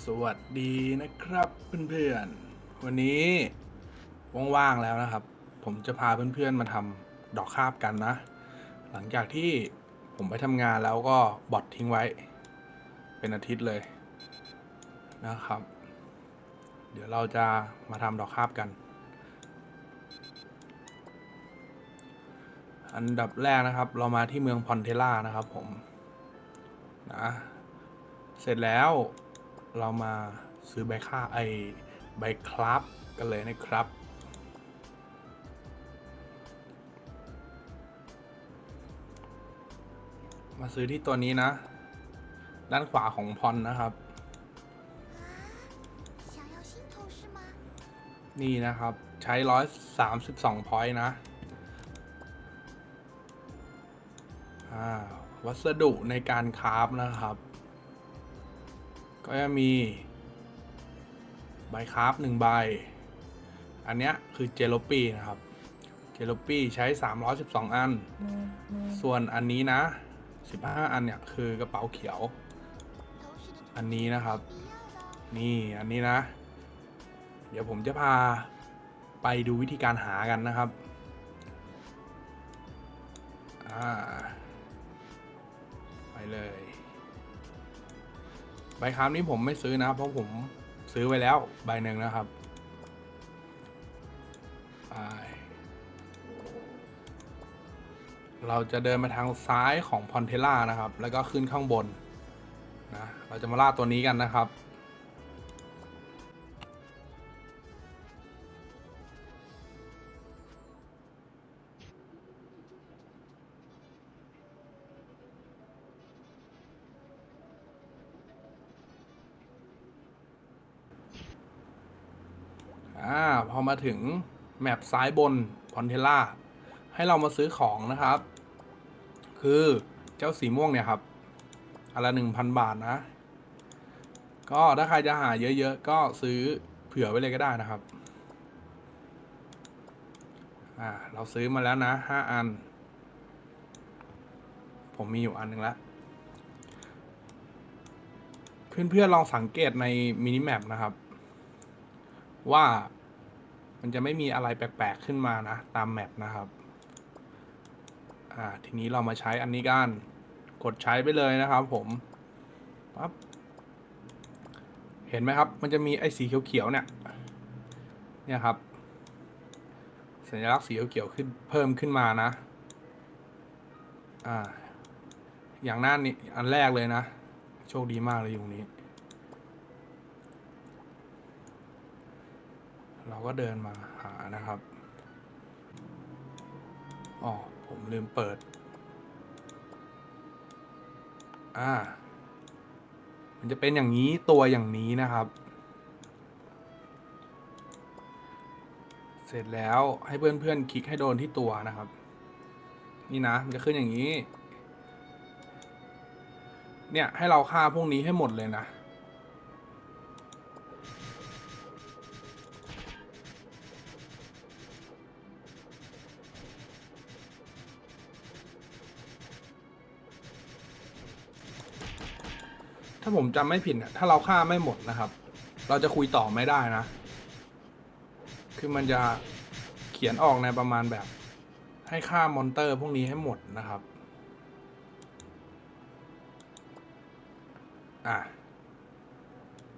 สวัสดีนะครับเพื่อนๆ วันนี้ว่างๆแล้วนะครับ ผมจะพาเพื่อนๆมาทำดอกคาบกันนะ หลังจากที่ผมไปทำงานแล้วก็บอททิ้งไว้ เป็นอาทิตย์เลยนะครับ เดี๋ยวเราจะมาทำดอกคาบกัน อันดับแรกนะครับ เรามาที่เมืองพอนเทล่านะครับผมนะเสร็จแล้ว เรามาซื้อใบค่าไอใบครับกันเลยนะครับ มาซื้อที่ตัวนี้นะ ด้านขวาของพรนะครับ นี่นะครับใช้ร้อยสามสิบสองพอยต์นะวัสดุในการคราฟนะครับ ก็จะมีใบคราฟหนึ่งใบ อันเนี้ยคือเจลปี้นะครับ เจลปี้ใช้ 312 อัน ส่วนอันนี้นะ 15 อันเนี่ยคือกระเป๋าเขียว อันนี้นะครับ นี่อันนี้นะ เดี๋ยวผมจะพาไปดูวิธีการหากันนะครับไปเลย ใบค้ำนี้ผมไม่ซื้อนะครับ เพราะผมซื้อไว้แล้วใบหนึ่งนะครับไปเราจะเดินมาทางซ้ายของพอนเทล่านะครับ แล้วก็ขึ้นข้างบนนะ เราจะมาล่าตัวนี้กันนะครับ อ่าพอมาถึงแมปซ้ายบนพอนเทล่าให้เรามาซื้อของนะครับ คือเจ้าสีม่วงเนี่ยครับอนละหนึ่งพันบาทนะ ก็ถ้าใครจะหาเยอะๆ ก็ซื้อเผื่อไว้เลยก็ได้นะครับ อ่า เราซื้อมาแล้วนะห้าอัน ผมมีอยู่อันหนึ่งแล้วเพื่อนๆลองสังเกตในมินิแมปนะครับ ว่ามันจะไม่มีอะไรแปลกๆขึ้นมานะ ตามแมปนะครับ อ่า ทีนี้เรามาใช้อันนี้กัน กดใช้ไปเลยนะครับผมปั๊บเห็นไหมครับ มันจะมีไอ้สีเขียวๆเนี่ย เนี่ยครับ สัญลักษณ์สีเขียวๆขึ้นเพิ่มขึ้นมานะ อ่า อย่างหน้านี้อันแรกเลยนะ โชคดีมากเลยอยู่ตรงนี้ เราก็เดินมาหานะครับอ๋อผมลืมเปิด อ่า มันจะเป็นอย่างนี้ตัวอย่างนี้นะครับ เสร็จแล้วให้เพื่อนๆคลิกให้โดนที่ตัวนะครับ นี่นะมันจะขึ้นอย่างนี้ เนี่ยให้เราฆ่าพวกนี้ให้หมดเลยนะ ถ้าผมจำไม่ผิดเนี่ยถ้าเราฆ่าไม่หมดนะครับ เราจะคุยต่อไม่ได้นะ คือมันจะเขียนออกในประมาณแบบ ให้ฆ่ามอนเตอร์พวกนี้ให้หมดนะครับ อะ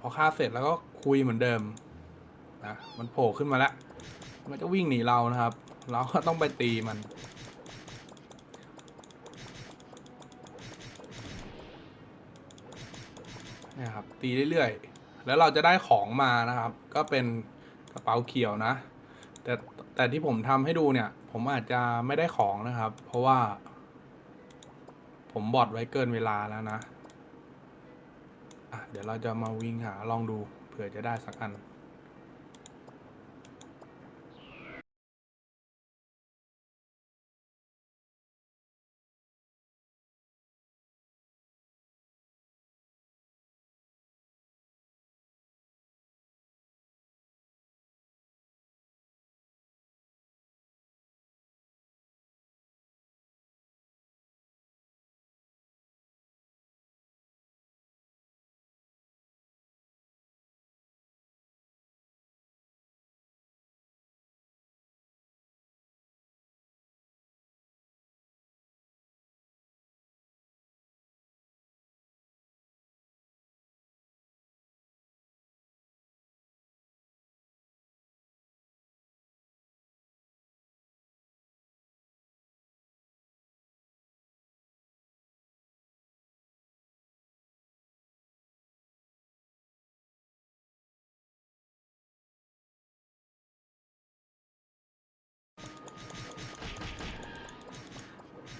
พอฆ่าเสร็จแล้วก็คุยเหมือนเดิมนะมันโผล่ขึ้นมาแล้ว มันจะวิ่งหนีเรานะครับ เราก็ต้องไปตีมัน นะครับตีเรื่อยๆ แล้วเราจะได้ของมานะครับ ก็เป็นกระเป๋าเขียวนะ แต่แต่ที่ผมทำให้ดูเนี่ย ผมอาจจะไม่ได้ของนะครับ เพราะว่า ผมบอดไว้เกินเวลาแล้วนะะเดี๋ยวเราจะมาวิ่งหาลองดูเผื่อจะได้สักอัน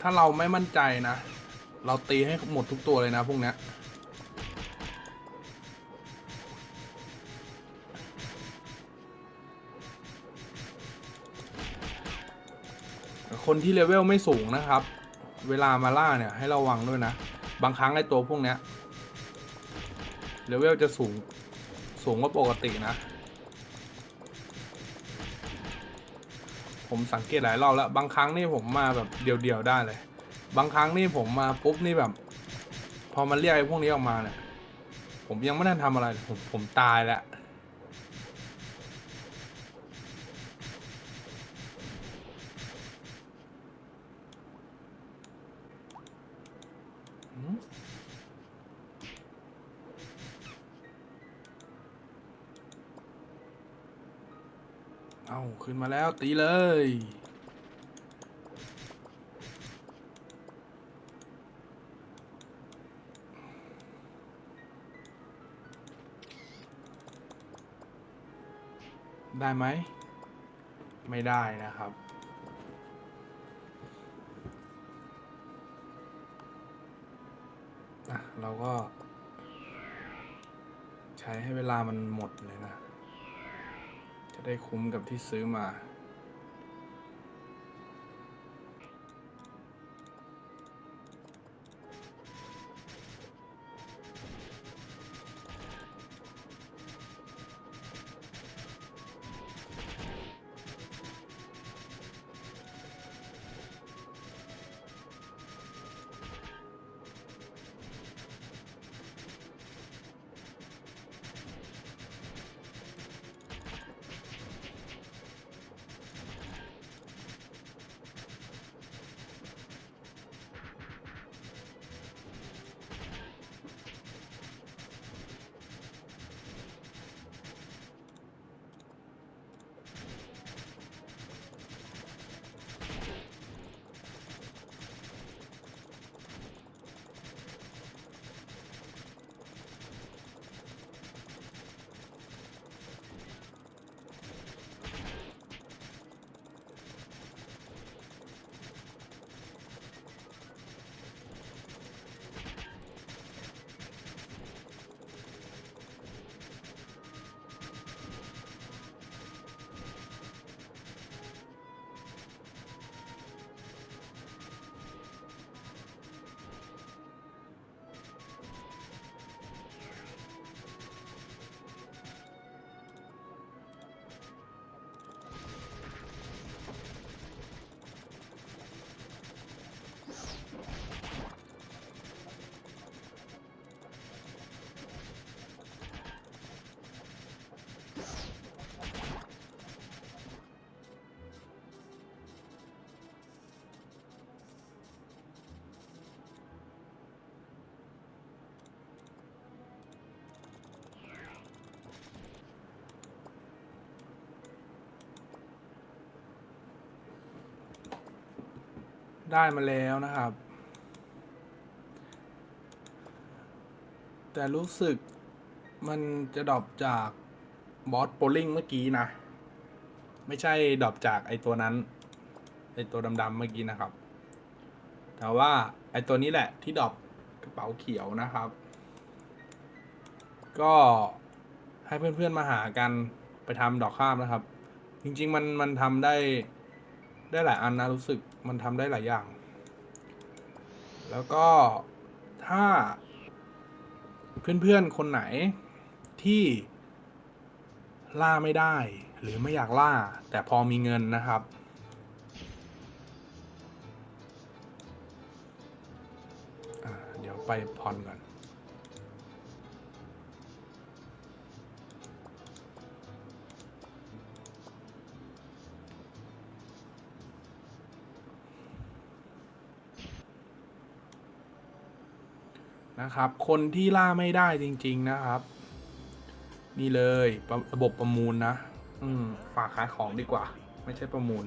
ถ้าเราไม่มั่นใจนะ เราตีให้หมดทุกตัวเลยนะพวกเนี้ยคนที่เลเวลไม่สูงนะครับ เวลามาล่าเนี่ยให้ระวังด้วยนะ บางครั้งไอตัวพวกเนี้ยเลเวลจะสูงสูงกว่าปกตินะ ผมสังเกตหลายรอบแล้วบางครั้งนี่ผมมาแบบเดี่ยวๆได้เลย บางครั้งนี่ผมมาปุ๊บนี่แบบ พอมันเรียกไอ้พวกนี้ออกมาเนี่ยผมยังไม่ได้ทำอะไรผมผมตายแล้ว เอาขึ้นมาแล้วตีเลย ได้ไหม ไม่ได้นะครับอะเราก็ ใช้ให้เวลามันหมดเลยนะ จะได้คุ้มกับที่ซื้อมา ได้มาแล้วนะครับ แต่รู้สึกมันจะดรอปจากบอสโปลิงเมื่อกี้นะ ไม่ใช่ดรอปจากไอตัวนั้น ไอตัวดำๆเมื่อกี้นะครับ แต่ว่าไอตัวนี้แหละที่ดรอปกระเป๋าเขียวนะครับ ก็ให้เพื่อนๆมาหากันไปทำดอกข้ามนะครับ จริงๆมันมันทำได้ ได้หลายอันนะรู้สึกมันทำได้หลายอย่าง แล้วก็ถ้า เพื่อนๆคนไหนที่ล่าไม่ได้ หรือไม่อยากล่า แต่พอมีเงินนะครับ เดี๋ยวไปผ่อนก่อน นะครับ คนที่ล่าไม่ได้จริง ๆนะครับ นี่เลยระระบบประมูลนะ อืมฝากขายของดีกว่า ไม่ใช่ประมูล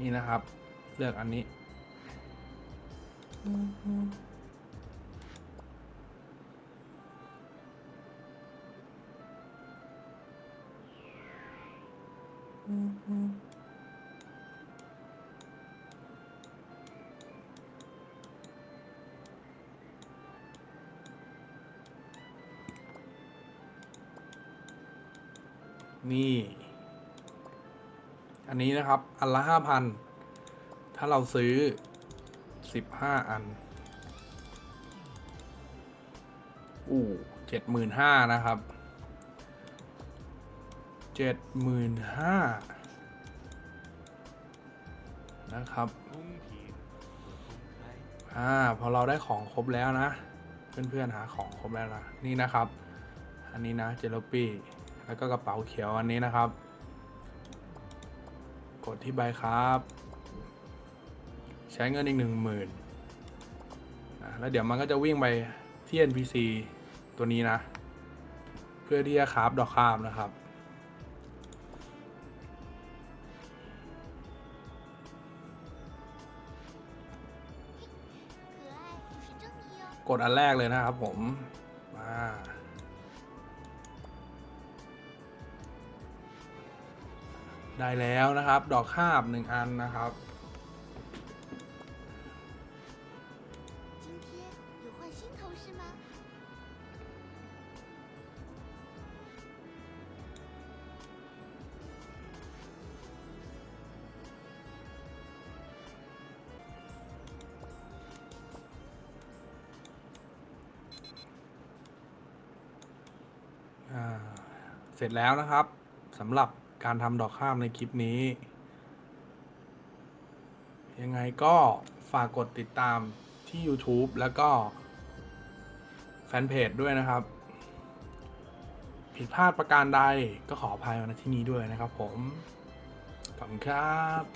นี่นะครับ เลือกอันนี้ นี่ อันนี้นะครับ อันละห้าพัน ถ้าเราซื้อสิบห้าอัน อู้เจ็ดหมื่นห้านะครับเจ็ดหมื่นห้านะครับ อ่า พอเราได้ของครบแล้วนะ เพื่อนๆหาของครบแล้วนะ นี่นะครับ อันนี้นะ เจลปี้ แล้วก็กระเป๋าเขียวอันนี้นะครับ กดที่ใบครับ ใช้เงินอีกหนึ่งหมื่นแล้วเดี๋ยวมันก็จะวิ่งไปที่ NPC ตัวนี้นะ เพื่อที่จะคราฟดอกข้ามนะครับกดอันแรกเลยนะครับผม มา ได้แล้วนะครับ ดอกคาบหนึ่งอันนะครับ เสร็จแล้วนะครับสำหรับ การทำดอกข้ามในคลิปนี้ ยังไงก็ฝากกดติดตามที่ YouTube แล้วก็ แฟนเพจด้วยนะครับ ผิดพลาดประการใดก็ขออภัยมาณที่นี้ด้วยนะครับผม ขอบคุณครับ